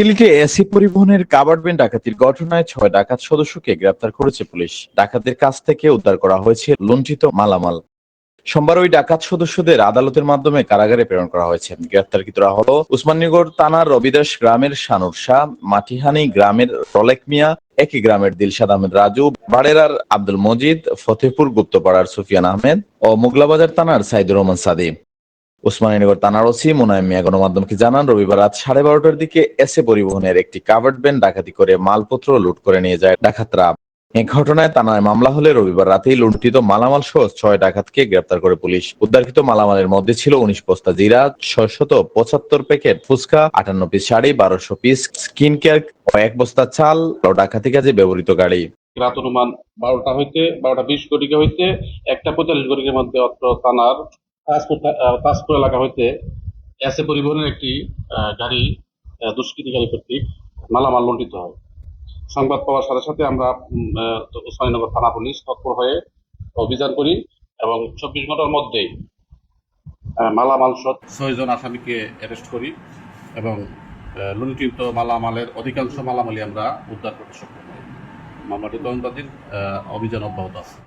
সিলেটে এসি পরিবহনের covered van ডাকাতির ঘটনায় ছয় ডাকাত সদস্যকে গ্রেপ্তার করেছে পুলিশ। ডাকাতদের কাছ থেকে উদ্ধার করা হয়েছে লুণ্ঠিত মালামাল। সোমবার ওই ডাকাত সদস্যদের আদালতের মাধ্যমে কারাগারে প্রেরণ করা হয়েছে। গ্রেপ্তারকৃতরা হলো উসমানীনগর থানার রবিদাস গ্রামের শানুর শাহ, মাটিহানি গ্রামের রলেক মিয়া, একই গ্রামের দিলশাদ আহমেদ রাজু বাড়েরার আব্দুল মজিদ, ফতেহপুর গুপ্তপাড়ার সুফিয়ান আহমেদ ও মোগলাবাজার থানার সাইদুর রহমান সাদি ওসমানীনগর থানার ওসি মোনায়েম মিয়া গণমাধ্যমকে জানান, রবিবার রাত সাড়ে বারোটার দিকে এসে পরিবহনের একটি কাভার্ড ভ্যান ডাকাতি করে মালপত্র লুট করে নিয়ে যায় ডাকাতরা। এ ঘটনায় থানায় মামলা হলে রবিবার রাতেই লুণ্ঠিত মালামাল সহ ছয় ডাকাতকে গ্রেপ্তার করে পুলিশ। উদ্ধারকৃত মালামালের মধ্যে ছিল উনিশ বস্তা জিরা ছয়শত পঁচাত্তর প্যাকেট ফুচকা, আটান্ন পিস শাড়ি, বারোশো পিস স্কিন কেয়ার এক বস্তা চাল ও ডাকাতি কাজে ব্যবহৃত গাড়ি। রাত অনুমান বারোটা হইতে, বারোটা বিশ কোটিকে হইতে একটা পঁয়তাল্লিশ ঘটিকার মধ্যে অত্র থানার তাজপুর এলাকা হইতে এসে পরিবহনের একটি গাড়ি দুষ্কৃতিকারী কর্তৃক মালামাল লুণ্ঠিত হয়। সংবাদ পাওয়ার সাথে সাথে আমরা ওসমানীনগর থানা পুলিশ তৎপর হয়ে অভিযান করি এবং চব্বিশ ঘণ্টার মধ্যেই মালামাল সহ ছয়জন আসামিকে অ্যারেস্ট করি এবং লুণ্ঠিত মালামালের অধিকাংশ মালামালই আমরা উদ্ধার করতে সক্ষম হই। মামলাটি তদন্তাধীন অভিযান অব্যাহত আছে।